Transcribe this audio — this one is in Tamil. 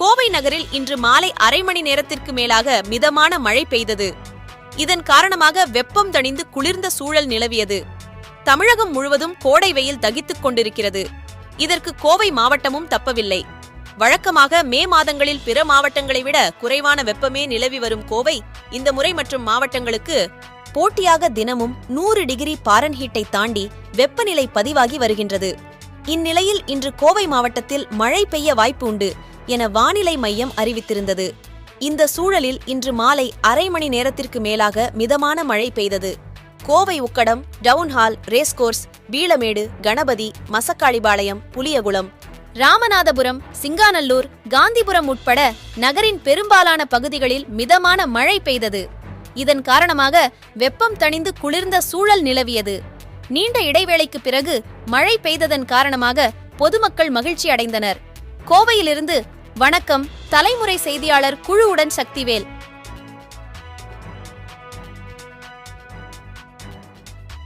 கோவை நகரில் இன்று மாலை அரை மணி நேரத்திற்கு மேலாக மிதமான மழை பெய்தது. இதன் காரணமாக வெப்பம் தணிந்து குளிர்ந்த சூழல் நிலவியது. தமிழகம் முழுவதும் கோடை வெயில் தகித்துக் கொண்டிருக்கிறது. இதற்கு கோவை மாவட்டமும் தப்பவில்லை. வழக்கமாக மே மாதங்களில் பிற மாவட்டங்களை விட குறைவான வெப்பமே நிலவி வரும் கோவை இந்த முறை மற்றும் மாவட்டங்களுக்கு போட்டியாக தினமும் நூறு டிகிரி பாரன்ஹீட்டை தாண்டி வெப்பநிலை பதிவாகி வருகின்றது. இந்நிலையில் இன்று கோவை மாவட்டத்தில் மழை பெய்ய வாய்ப்பு உண்டு என வானிலை மையம் அறிவித்திருந்தது. இந்த சூழலில் இன்று மாலை அரை மணி நேரத்திற்கு மேலாக மிதமான மழை பெய்தது. Kovai Ukkadam town hall race course Peelamedu Ganapathy Masakkalipalayam Puliyakulam Ramanathapuram Singanallur Gandhipuram உட்பட நகரின் பெரும்பாலான பகுதிகளில் மிதமான மழை பெய்தது. இதன் காரணமாக வெப்பம் தணிந்து குளிர்ந்த சூழல் நிலவியது. நீண்ட இடைவேளைக்கு பிறகு மழை பெய்ததன் காரணமாக பொதுமக்கள் மகிழ்ச்சி அடைந்தனர். கோவையிலிருந்து வணக்கம் தலைமுறை செய்தியாளர் குழுவுடன் சக்திவேல்.